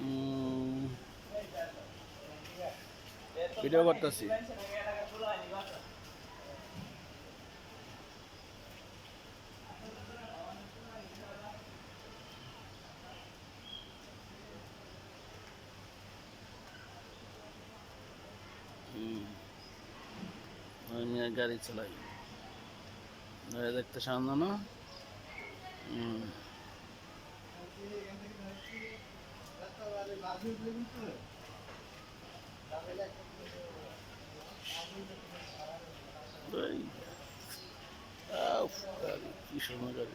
উম, video করতেছি। নিয়ে গাড়ি চালাই। গাড়ি দেখতে সামনে না। কি সময় গাড়ি।